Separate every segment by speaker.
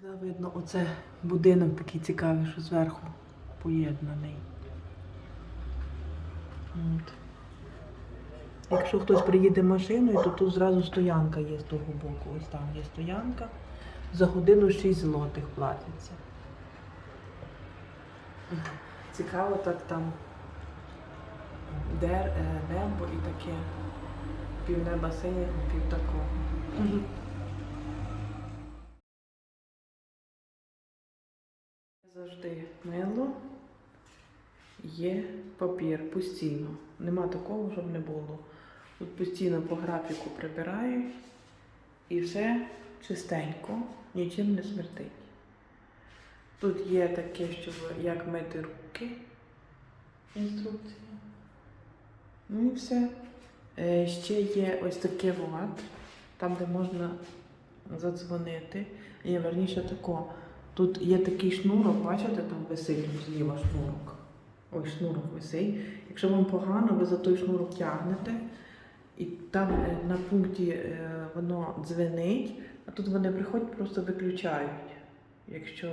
Speaker 1: Коли видно, оце будинок такий цікавий, що зверху поєднаний. От. Якщо хтось приїде машиною, то тут зразу стоянка є з того боку. Ось там є стоянка. За годину 6 злотих платиться. Цікаво, так там дер, е, небо і таке півнеба синього, пів такого. Завжди мило, є папір постійно. Нема такого, щоб не було. Тут постійно по графіку прибирають і все чистенько, нічим не смертить. Тут є таке, що як мити руки. Інструкція. Ну і все. Е, Ще є ось таке ват, там, де можна задзвонити. І верніше тако. Тут є такий шнурок, бачите, там висить зліва шнурок. Ой, шнурок висить. Якщо вам погано, ви за той шнурок тягнете, і там е, на пункті е, воно дзвенить, а тут вони приходять, просто виключають. Якщо е,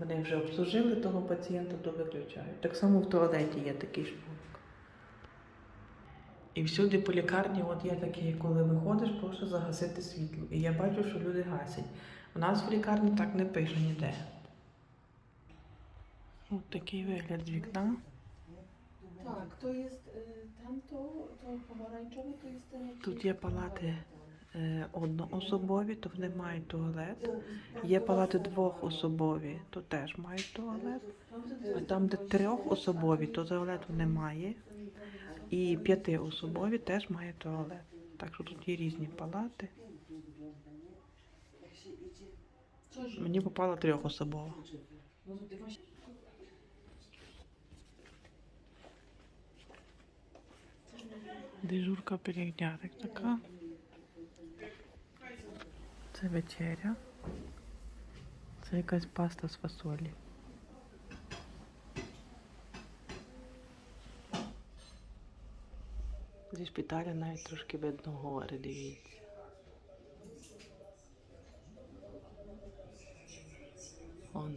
Speaker 1: вони вже обслужили того пацієнта, то виключають. Так само в туалеті є такий шнурок. І всюди по лікарні от є такі, коли виходиш, прошу загасити світло. І я бачу, що люди гасять. У нас в лікарні так не пише ніде. Ось такий вигляд з вікна.
Speaker 2: Tak, to jest y, tamto, to pomarańczowe to jest ten...
Speaker 1: Тут є палати е, одноособові, то вони мають туалет. Є палати двохособові, то теж мають туалет. А там, де трьохособові, то туалету немає. І п'ятиособові теж має туалет. Так що тут є різні палати. Мені трьохособова.
Speaker 2: To ty właśnie...
Speaker 1: Дежурка перегнятик така. Це вечеря. Це якась паста з фасолі. Зі шпиталя навіть трошки видно гори, дивіться.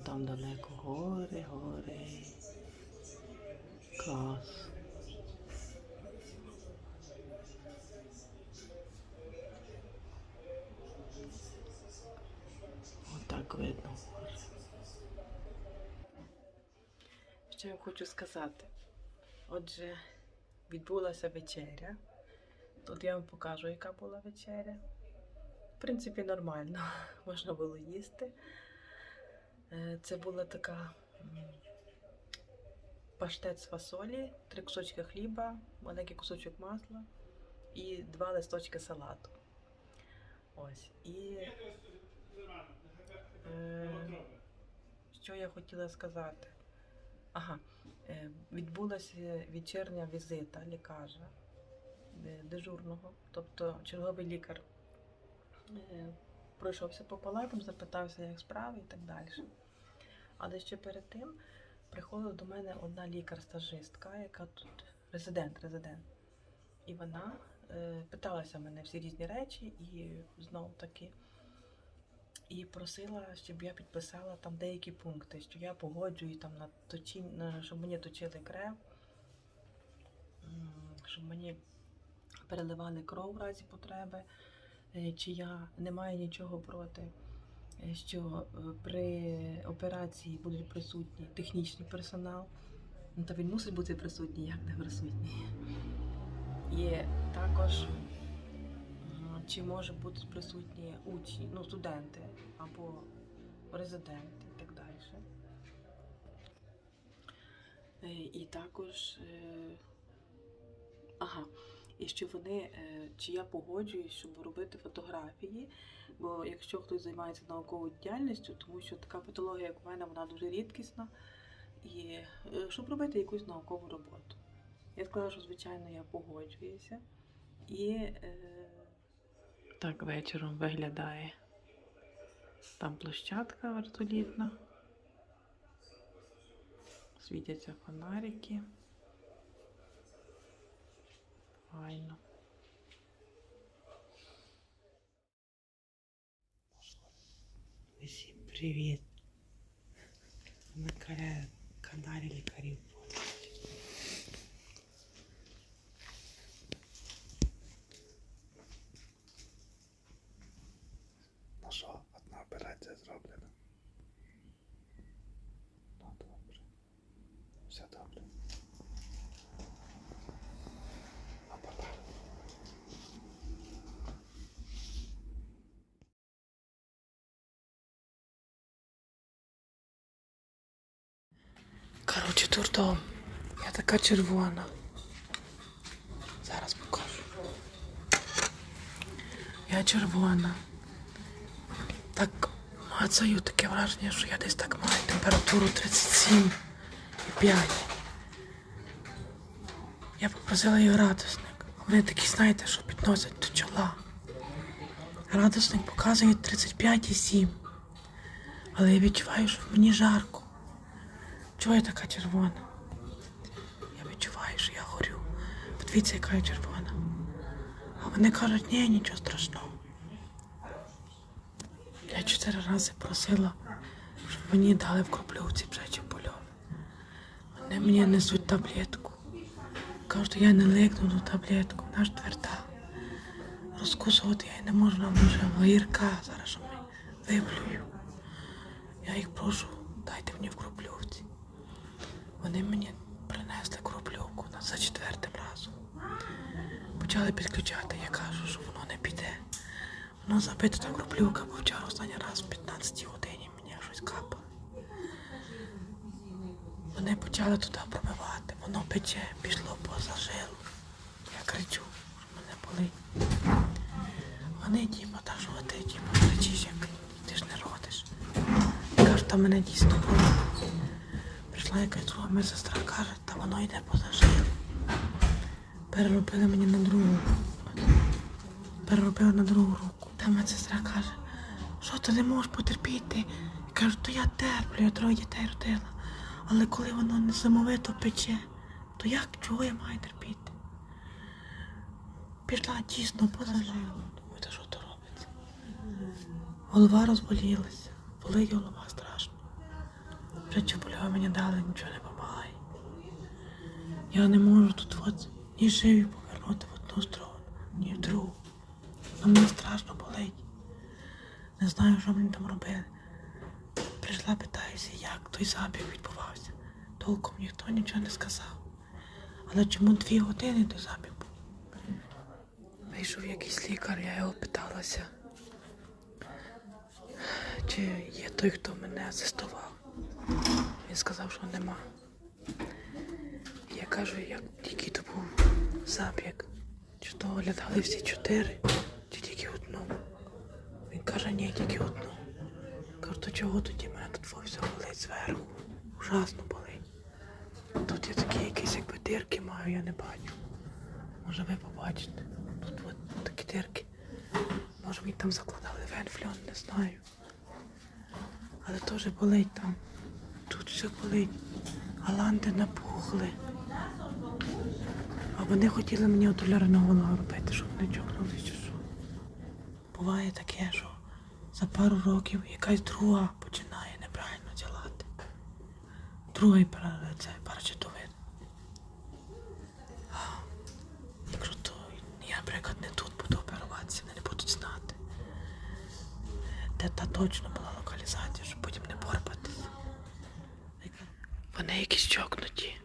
Speaker 1: Там далеко гори, гори. Клас. Отак видно. Що я хочу сказати? Отже, відбулася вечеря. Тут я вам покажу, яка була вечеря. В принципі, нормально, можна було їсти. Е, Це була така паштет з фасолі, три кусочки хліба, маленький кусочок масла і два листочки салату. Ось. І Е, Що я хотіла сказати? Ага, е, відбулася вечірня візита лікаря дежурного, тобто черговий лікар пройшовся по палатам, запитався, як справи і так далі. Але ще перед тим приходила до мене одна лікар-стажистка, яка тут резидент, резидент. І вона е, питалася мене всі різні речі, і знову таки і просила, щоб я підписала там деякі пункти, що я погоджую там на точі, на- щоб мені точили крев, щоб мені переливали кров в разі потреби, чи я не маю нічого проти, е, що е, при операції будуть присутні технічний персонал. Ну, та він мусить бути присутній, як не присутній. І також Чи може бути присутні учні, ну, студенти або резиденти і так далі. Е, І також, е, ага, і що вони, е, чи я погоджуюсь, щоб робити фотографії, бо якщо хтось займається науковою діяльністю, тому що така патологія, як в мене, вона дуже рідкісна, і е, щоб робити якусь наукову роботу. Я сказала, що звичайно я погоджуюся. І е, так вечором виглядає. Там площадка вертолітна. Світяться фонарики. Файно. Всі
Speaker 3: Привіт. На каналі лікарів.
Speaker 4: Ну що, одна операція зроблена. Ну добре. Все добре. Апарат.
Speaker 3: Дурдом. Я така червона. Зараз покажу. Я червона. Так мацаю таке враження, що я десь так маю температуру 37 і 5. Я попросила її градусник. Вони такі, знаєте, що підносять до чола. Градусник показує 35,7. Але я відчуваю, що мені жарко. Чого я така червона? Я відчуваю, що я горю. Подивіться, яка я червона. А вони кажуть, ні, нічого страшного. Я чотири рази просила, щоб мені дали в кроплювці пшечі польові. Вони мені несуть таблетку. Кажуть, я не ликну ту таблетку, вона ж тверда. Розкусувати я не можу, вже гірка, зараз що виплюю. Я їх прошу, дайте мені в кроплювці. Вони мені принесли кроплювку за четвертим разом. Почали підключати, я кажу, що воно не піде. Воно забите та кроплювка, бо вчора останній раз в 15 годині мені щось капало. Вони почали туди промивати, воно пече, пішло поза жилу. Я кричу, що мене болить. Вони Діма, та що ти, Діма, кричиш, як ти ж не родиш. Я кажу, та мене дійсно болить. Прийшла якась друга медсестра, каже, та воно йде поза жилу. Переробили мені на другу. Переробили на другу руку. Та медсестра каже, що ти не можеш потерпіти? Я кажу, то я терплю, я троє дітей родила. Але коли воно несамовито пече, то як чого я маю терпіти? Пішла дійсно поза. Думаю, та що то робиться? Голова розболілася, болить голова. Вже чополява мені дали, нічого не допомагає. Я не можу тут от ні живі повернути в одну сторону, ні в другу. А мені страшно болить. Не знаю, що мені там робили. Прийшла, питаюся, як той забіг відбувався. Толком ніхто нічого не сказав. Але чому дві години той забіг був? Вийшов якийсь лікар, я його питалася, чи є той, хто мене асистував. Він сказав, що нема. Я кажу, як тільки то був забіг, чи то оглядали всі чотири, чи тільки одну. Він каже, ні, тільки одну. Кажу, то чого тоді мене тут во все болить зверху? Ужасно болить. Тут я такі якісь якби дирки маю, я не бачу. Може ви побачите. Тут от такі дирки. Може мені там закладали венфльон, не знаю. Але теж болить там. Тут все болить. Галанти напухли. А вони хотіли мені отоляреного голову робити, щоб не чокнули чи що. Буває таке, що за пару років якась друга починає неправильно ділати. Другий це парачетовид. Якщо то я, наприклад, не тут буду оперуватися, вони не будуть знати. Де та точно була локалізація, щоб потім не порпатися. Вони якісь чокнуті.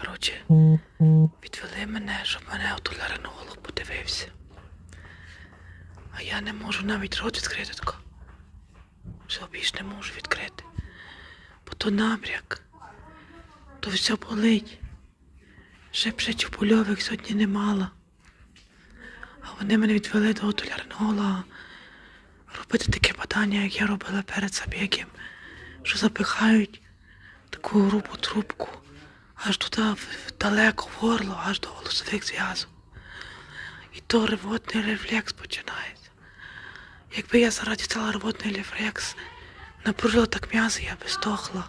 Speaker 3: Коротше, відвели мене, щоб мене отоляринолог подивився. А я не можу навіть рот відкрити тако. Все більш не можу відкрити. Бо то набряк, то все болить. Ще польових сьогодні не мала. А вони мене відвели до отоляринолога робити таке badання, як я робила перед забігом, що запихають таку грубу трубку аж туди далеко в горло, аж до голосових зв'язок. І то ревотний рефлекс починається. Якби я зараз дістала ревотний рефлекс, напружила так м'язи, я би здохла.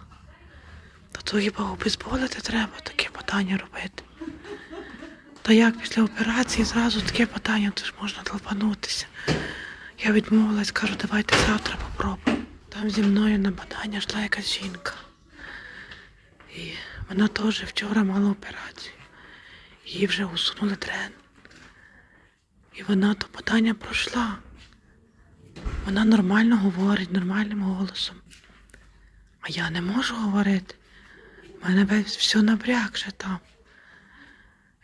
Speaker 3: То то хіба обезболити треба таке питання робити. Та як після операції зразу таке питання, то ж можна долбанутися. Я відмовилась, кажу, давайте завтра попробуємо. Там зі мною на бадання йшла якась жінка. Вона теж вчора мала операцію. Їй вже усунули трен. І вона то бадання пройшла. Вона нормально говорить, нормальним голосом. А я не можу говорити. У мене все набрякше там.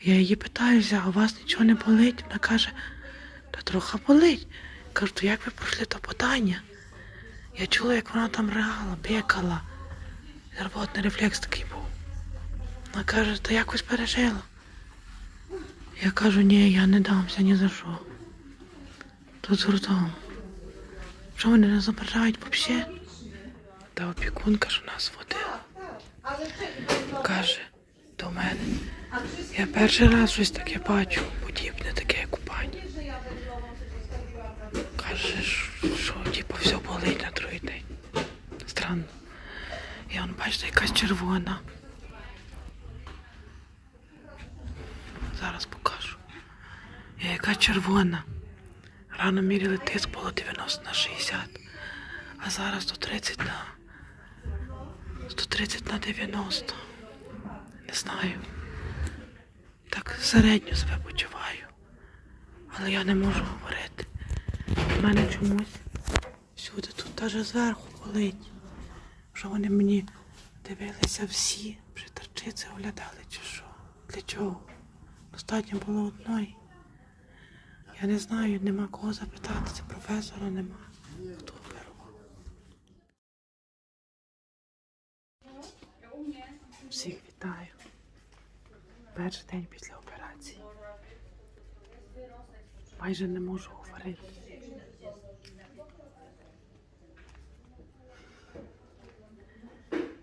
Speaker 3: Я її питаюся, а у вас нічого не болить? Вона каже, та трохи болить. Кажу, то як ви пройшли то питання? Я чула, як вона там ригала, бікала. Рвотний рефлекс такий був. Вона каже, то якось пережила. Я кажу, ні, я не дамся ні за що. Тут з гуртом. Що вони не забирають взагалі? Та опікунка ж у нас водила. Каже до мене. Я перший раз щось таке бачу, подібне таке купання. Каже, що типу все болить на другий день. Странно. І он, бачите, якась червона. Зараз покажу. Я яка червона. Рано міряли тиск було 90 на 60, а зараз 130 на 130 на 90. Не знаю. Так середньо себе почуваю. Але я не можу говорити. У мене чомусь всюди тут навіть зверху болить. Що вони мені дивилися всі, приторчиці оглядали чи що. Для чого? Достатньо було одної. Я не знаю, нема кого запитати, це професора нема. Хто оперував? Всіх вітаю. Перший день після операції. Майже не можу говорити.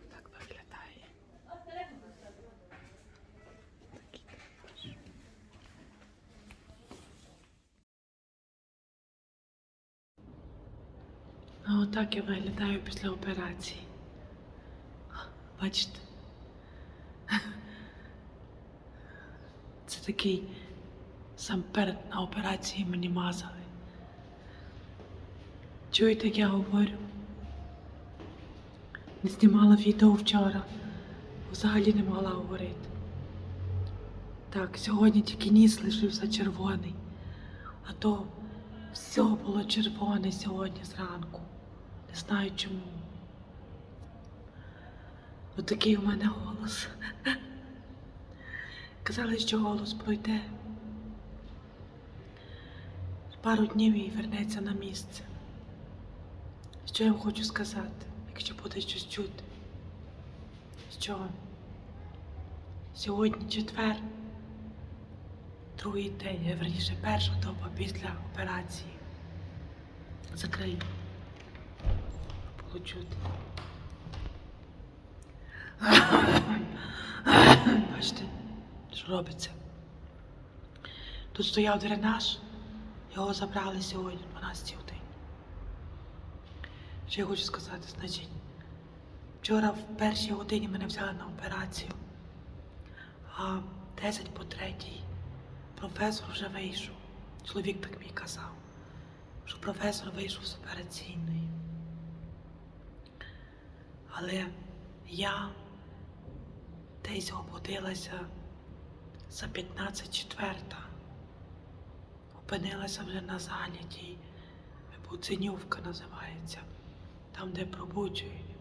Speaker 3: Так виглядає. А отак я виглядаю після операції. Бачите? Це такий сам перед на операції мені мазали. Чуєте, як я говорю? Не знімала відео вчора. Взагалі не могла говорити. Так, сьогодні тільки ніс лишився червоний, а то все було червоне сьогодні зранку. Не знаю чому. Отакий у мене голос. Казали, що голос пройде. Пару днів і вернеться на місце. Що я вам хочу сказати, якщо буде щось чути? Що сьогодні четвер, другий день, верніше перша доба після операції. Закрию. Було чути. Бачите, що робиться? Тут стояв дренаж, його забрали сьогодні, 12 годин. Що я хочу сказати, значить, вчора в першій годині мене взяли на операцію, а 10 по третій професор вже вийшов. Чоловік так мені казав, що професор вийшов з операційної. Але я десь обудилася за 15 четверта. Опинилася вже на занятій. Вибуценювка називається. Там, де пробуджують.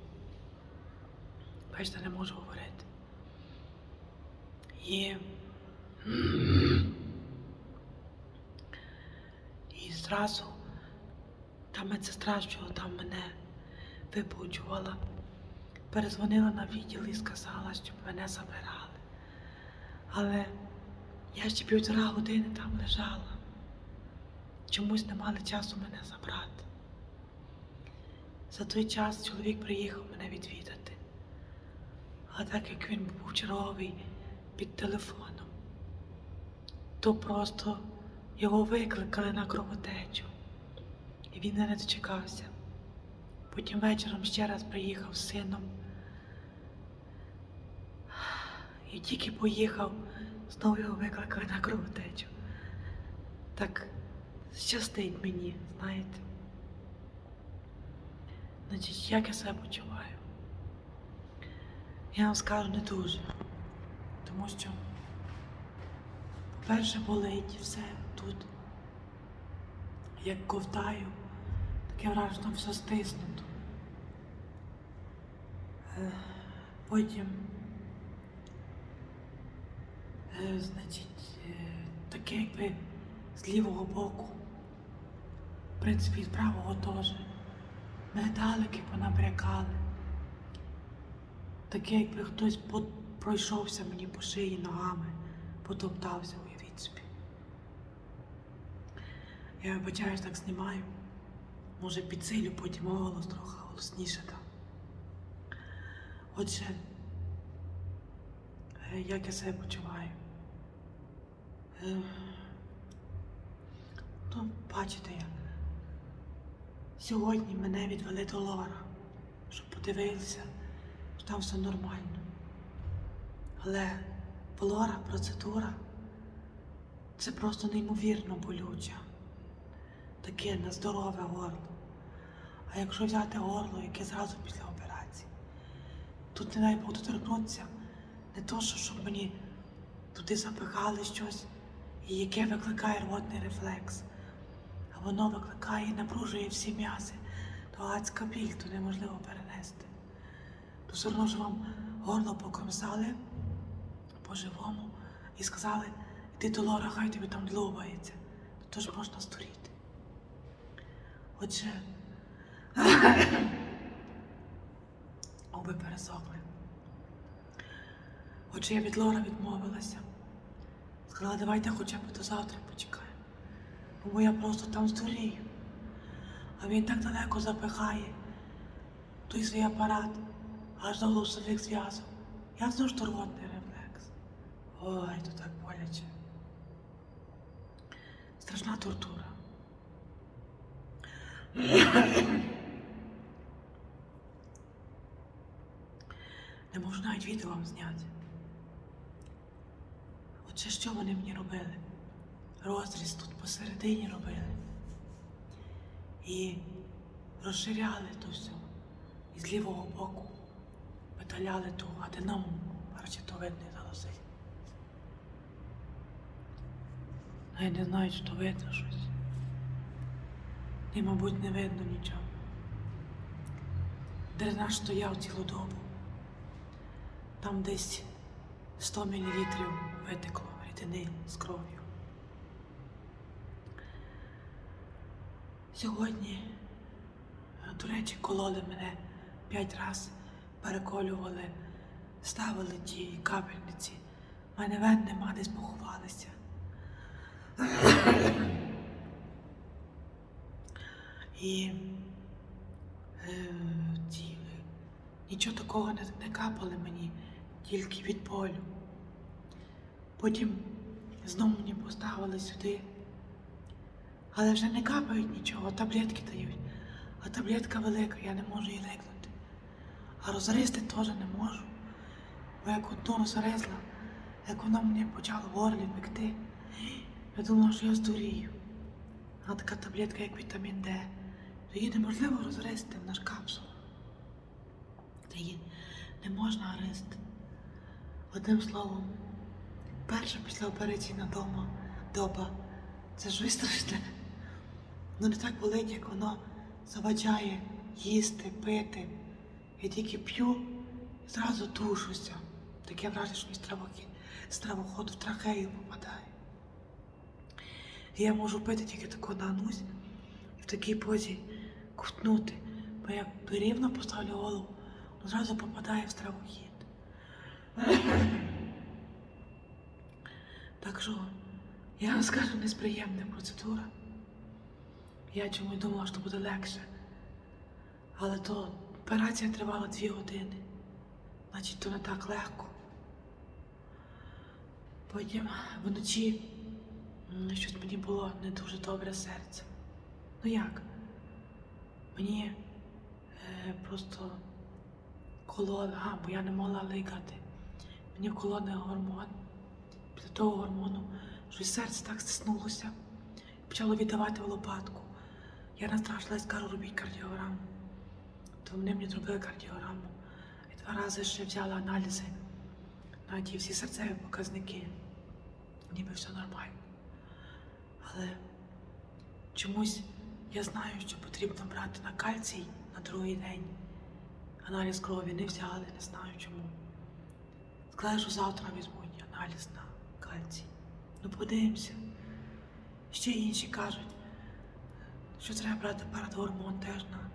Speaker 3: Бачите, не можу говорити. І... І зразу та медсестра, що там мене вибуджувала, перезвонила на відділ і сказала, щоб мене забирали. Але я ще півтора години там лежала. Чомусь не мали часу мене забрати. За той час чоловік приїхав мене відвідати. А так як він був черговий під телефоном, то просто його викликали на кровотечу. І він не дочекався. Потім вечором ще раз приїхав з сином. І тільки поїхав, знову його викликали на кровотечу. Так щастить мені, знаєте. Значить, як я себе почуваю? Я вам скажу не дуже. Тому що, по-перше, болить все тут. Як ковтаю, таке враження, все стиснуто. Е, Потім, значить, е, таке якби з лівого боку, в принципі, з правого теж. Мигдалики понабрякали. Таке, якби хтось по- пройшовся мені по шиї ногами, потоптався, уявіть собі. Я вибачаюсь, так знімаю. Може, підсилю потім голос трохи голосніше там. Отже, е, як я себе почуваю? Ну, бачите як. Сьогодні мене відвели до Лора, щоб подивилися, що там все нормально. Але Лора процедура це просто неймовірно болюча. Таке нездорове горло. А якщо взяти горло, яке зразу після операції, тут не дай Бог доторкнутися, не то, що щоб мені туди запихали щось, і яке викликає рвотний рефлекс. А воно викликає і напружує всі м'язи. То адська біль, то неможливо перенести. То все одно ж вам горло покромсали по-живому і сказали, іди до Лора, хай тобі там длубається. То ж можна здуріти. Отже, оби пересохли. Отже, я від Лора відмовилася. Сказала, давайте хоча б до завтра почекаємо. Бо я просто там здурію. А він так далеко запихає той свій апарат аж до голосових зв'язок. Ясно, що рвотний рефлекс. Ой, то так боляче. Страшна тортура. Не можу навіть відео вам зняти. Отже, що вони мені робили? Розріз тут посередині робили. І розширяли то все. І з лівого боку видаляли ту аденому парчетовидний залози. Ну, я не знаю, чи то видно щось. І, мабуть, не видно нічого. Дренаж стояв цілу добу. Там десь 100 мл витекло рідини з кров'ю. Сьогодні, е, до речі, кололи мене п'ять разів, переколювали, ставили ті капельниці. У мене вен нема, десь поховалися. І е, ті, нічого такого не, не капали мені, тільки від болю. Потім знову мені поставили сюди. Але вже не капають нічого, таблетки дають. А таблетка велика, я не можу її ликнути. А розрізти теж не можу. Бо як одну розрізла, як вона мені почала в горлі пекти, я думала, що я здурію. А така таблетка, як вітамін Д, то її неможливо розрізати, вона ж капсула. Та її не можна гризти. Одним словом, перша після операційна дома доба. Це щось страшне. Ну не так болить, як воно заважає їсти, пити. Я тільки п'ю і зразу душуся. Таке враження, що мій стравохід, стравоход в трахею попадає. Я можу пити тільки тако нагнусь і в такій позі ковтнути. Бо як рівно поставлю голову, то зразу попадає в стравохід. Так що я вам скажу несприємна процедура. Я чомусь думала, що буде легше. Але то операція тривала дві години. Значить, то не так легко. Потім вночі щось мені було не дуже добре серце. Ну як? Мені е, просто кололи, а, бо я не могла ликати. Мені вкололи гормон. Після того гормону щось серце так стиснулося. Почало віддавати в лопатку. Я настрашилась, кажу, робіть кардіограму. То вони мені зробили кардіограму. І два рази ще взяли аналізи на ті всі серцеві показники. Ніби все нормально. Але чомусь я знаю, що потрібно брати на кальцій на другий день. Аналіз крові не взяли, не знаю чому. Сказали, що завтра візьмуть аналіз на кальцій. Ну подивимося. Ще інші кажуть, що треба брати парадгормон теж на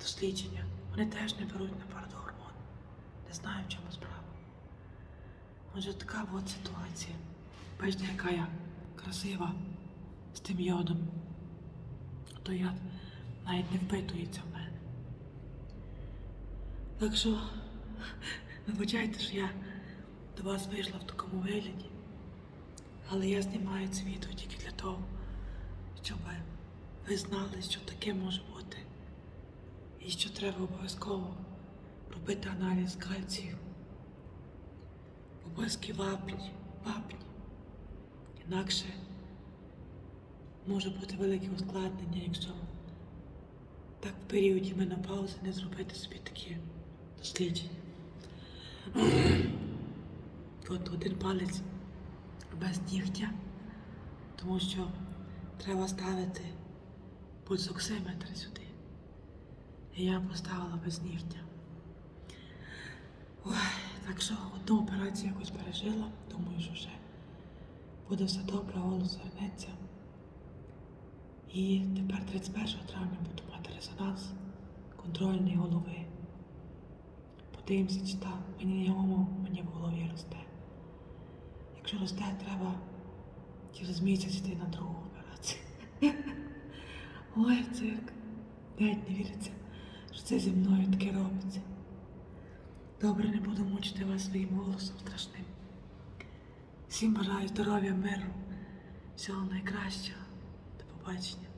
Speaker 3: дослідження. Вони теж не беруть на парадгормон. Не знаю, в чому справа. Отже, така от ситуація. Бачите, яка я красива з тим йодом. То яд навіть не впитується в мене. Так що, вибачайте, що я до вас вийшла в такому вигляді. Але я знімаю це відео тільки для того, щоб ви знали, що таке може бути. І що треба обов'язково робити аналіз кальцію. Обов'язки вапні, вапні. Інакше може бути велике ускладнення, якщо так в періоді менопаузи не зробити собі такі дослідження. От один палець без нігтя, тому що треба ставити пульсоксиметр сюди. І я поставила без нігтя. Ой, так що одну операцію якось пережила, думаю, що вже буде все добре, голос вернеться. І тепер 31 травня буду мати резонанс контрольної голови. Подивимося, чи так мені йому мені в голові росте. Якщо росте, треба через місяць йти на другу операцію. Ой, цирк. Навіть не віриться, що це зі мною таке робиться. Добре, не буду мучити вас своїм голосом страшним. Всім бажаю здоров'я, миру, всього найкращого. До побачення.